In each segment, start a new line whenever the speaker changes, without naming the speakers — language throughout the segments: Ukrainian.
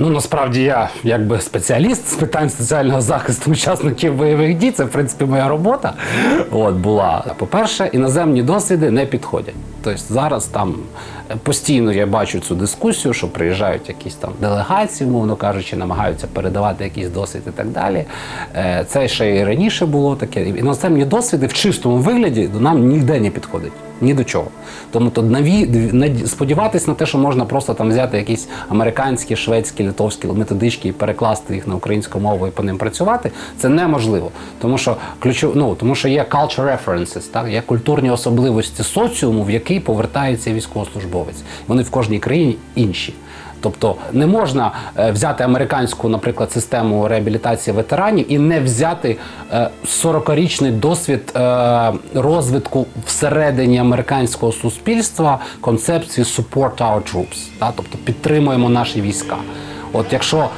Ну насправді я якби спеціаліст з питань соціального захисту учасників бойових дій. Це в принципі моя робота. От була. По-перше, іноземні досвіди не підходять. Тобто зараз там постійно я бачу цю дискусію, що приїжджають якісь там делегації, мовно кажучи, намагаються передавати якийсь досвід і так далі. Е, Це ще і раніше було таке. Іноземні досвіди в чистому вигляді до нам ніде не підходять. Ні до чого. Тому то наві, сподіватись на те, що можна просто там взяти якісь американські, шведські, литовські методички і перекласти їх на українську мову і по ним працювати, це неможливо. Тому що ключов, ну, тому що є culture references, так? є культурні особливості соціуму, в який повертається військовослужбовець. Вони в кожній країні інші. Тобто не можна е, взяти американську, наприклад, систему реабілітації ветеранів і не взяти е, 40-річний досвід е, розвитку всередині американського суспільства концепції support our troops, та? тобто підтримуємо наші війська. От якщо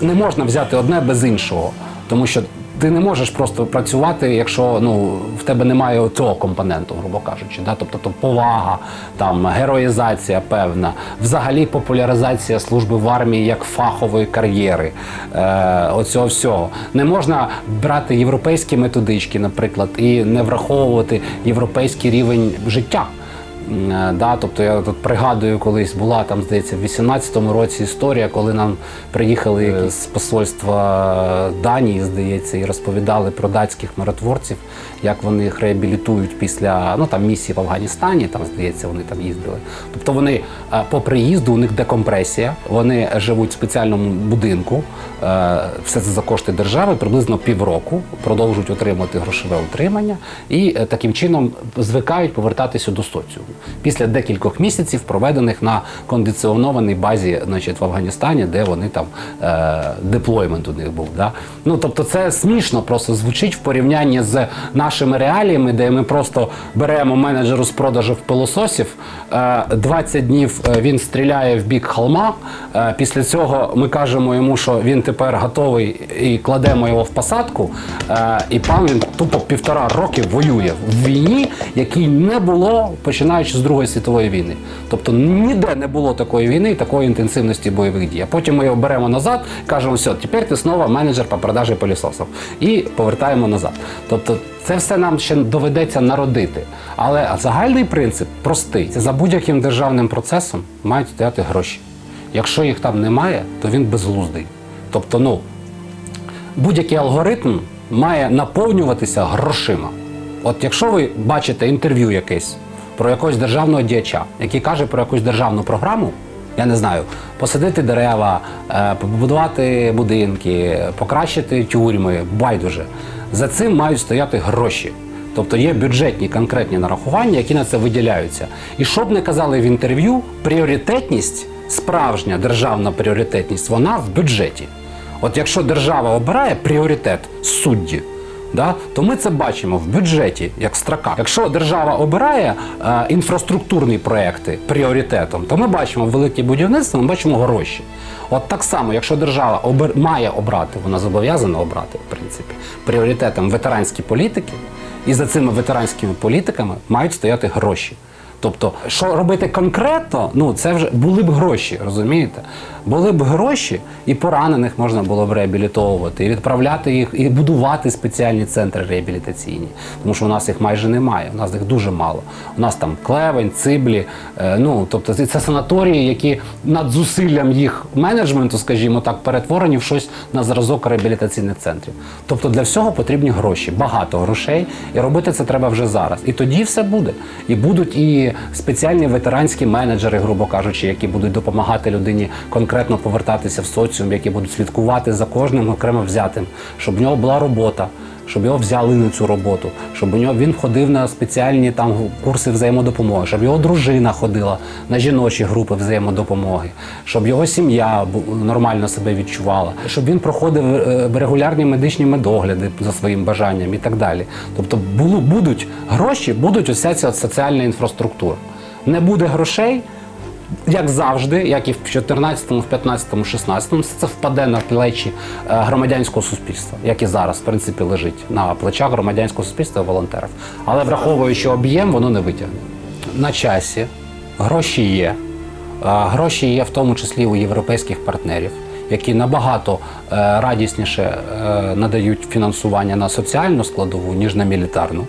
не можна взяти одне без іншого, тому що ти не можеш просто працювати, якщо ну в тебе немає цього компоненту, грубо кажучи, да? тобто то повага, там героїзація певна, взагалі популяризація служби в армії як фахової кар'єри. Е, оцього всього не можна брати європейські методички, наприклад, і не враховувати європейський рівень життя. Е, Да, тобто я тут пригадую, колись була там, здається, в 18-му році історія, коли нам приїхали з посольства Данії, здається, і розповідали про датських миротворців, як вони їх реабілітують після ну там місії в Афганістані, там здається, вони там їздили. Тобто вони е, по приїзду, у них декомпресія, вони живуть в спеціальному будинку, е, все це за кошти держави, приблизно півроку продовжують отримувати грошове утримання і е, таким чином звикають повертатися до соціуму після декількох місяців, проведених на кондиціонованій базі, значить, в Афганістані, де вони там е, деплоймент у них був. Да? Ну тобто, це смішно просто звучить в порівнянні з нашими реаліями, де ми просто беремо менеджеру з продажу пилососів, е, 20 днів е, він стріляє в бік холма. е, Після цього ми кажемо йому, що він тепер готовий і кладемо його в посадку. е, І пан він тупо півтора роки воює в війні, якій не було починаючи з Другої світової війни. Тобто ніде не було такої війни і такої інтенсивності бойових дій. А потім ми його беремо назад, кажемо, все, тепер ти знову менеджер по продажі пилісосів. І повертаємо назад. Тобто це все нам ще доведеться народити. Але загальний принцип простий: це за будь-яким державним процесом мають стояти гроші. Якщо їх там немає, то він безглуздий. Тобто, ну, будь-який алгоритм має наповнюватися грошима. От якщо ви бачите інтерв'ю якесь про якогось державного діяча, який каже про якусь державну програму, я не знаю, посадити дерева, е, побудувати будинки, покращити тюрми, байдуже. За цим мають стояти гроші. Тобто є бюджетні конкретні нарахування, які на це виділяються. І що б не казали в інтерв'ю, пріоритетність, справжня державна пріоритетність, вона в бюджеті. От якщо держава обирає пріоритет судді, да, то ми це бачимо в бюджеті як строка. Якщо держава обирає е, інфраструктурні проекти пріоритетом, то ми бачимо велике будівництво, ми бачимо гроші. От так само, якщо держава обер... має обрати, вона зобов'язана обрати, в принципі, пріоритетом ветеранські політики, і за цими ветеранськими політиками мають стояти гроші. Тобто, що робити конкретно, ну це вже були б гроші, розумієте? Були б гроші, і поранених можна було б реабілітовувати, і відправляти їх, і будувати спеціальні центри реабілітаційні. Тому що у нас їх майже немає, у нас їх дуже мало. У нас там клевень, циблі. е, ну тобто це санаторії, які над зусиллям їх менеджменту, скажімо так, перетворені в щось на зразок реабілітаційних центрів. Тобто для всього потрібні гроші, багато грошей, і робити це треба вже зараз. І тоді все буде. І будуть і спеціальні ветеранські менеджери, грубо кажучи, які будуть допомагати людині конкретно повертатися в соціум, які будуть слідкувати за кожним окремо взятим, щоб в нього була робота. Щоб його взяли на цю роботу, щоб у нього він ходив на спеціальні там курси взаємодопомоги, щоб його дружина ходила на жіночі групи взаємодопомоги, щоб його сім'я нормально себе відчувала, щоб він проходив е, регулярні медичні медогляди за своїм бажанням і так далі. Тобто будуть гроші, будуть уся ця соціальна інфраструктура. Не буде грошей, як завжди, як і в 14-му, в 15-му, 16-му, це впаде на плечі е, громадянського суспільства, як і зараз, в принципі, лежить на плечах громадянського суспільства і волонтерів. Але враховуючи об'єм, воно не витягне. На часі гроші є. Е, Гроші є в тому числі у європейських партнерів. які набагато е, радісніше надають фінансування на соціальну складову, ніж на мілітарну.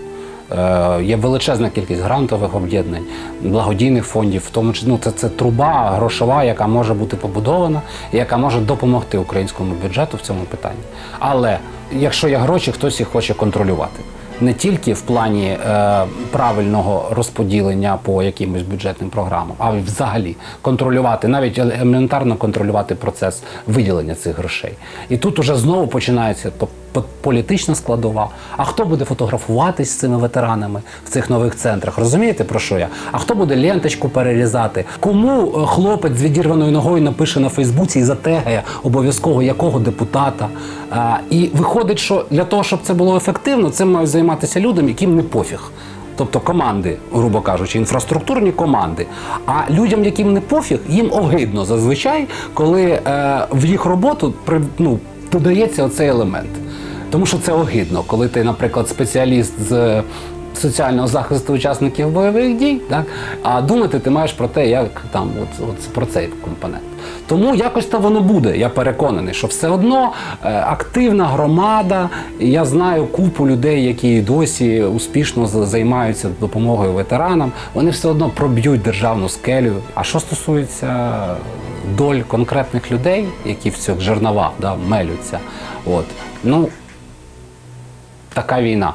Е, Є величезна кількість грантових об'єднань, благодійних фондів, в тому числі ну, це, це труба грошова, яка може бути побудована яка може допомогти українському бюджету в цьому питанні. Але якщо є гроші, хтось їх хоче контролювати. Не тільки в плані е, правильного розподілення по якимось бюджетним програмам, а й взагалі контролювати, навіть елементарно контролювати процес виділення цих грошей. І тут уже знову починається по- по- політична складова. А хто буде фотографуватись з цими ветеранами в цих нових центрах? Розумієте про що я? А хто буде ленточку перерізати? Кому е, хлопець з відірваною ногою напише на Фейсбуці і затегає обов'язково якого депутата? А, і виходить, що для того, щоб це було ефективно, цим мають займатися людям, яким не пофіг. Тобто команди, грубо кажучи, інфраструктурні команди. А людям, яким не пофіг, їм огидно зазвичай, коли е, в їх роботу при, ну, додається оцей елемент. Тому що це огидно, коли ти, наприклад, спеціаліст з соціального захисту учасників бойових дій, так? а думати ти маєш про те, як там от, от про цей компонент. Тому якось то воно буде. Я переконаний, що все одно е, активна громада. Я знаю купу людей, які досі успішно займаються допомогою ветеранам. Вони все одно проб'ють державну скелю. А що стосується доль конкретних людей, які в цих жерновах да, мелються, от ну така війна.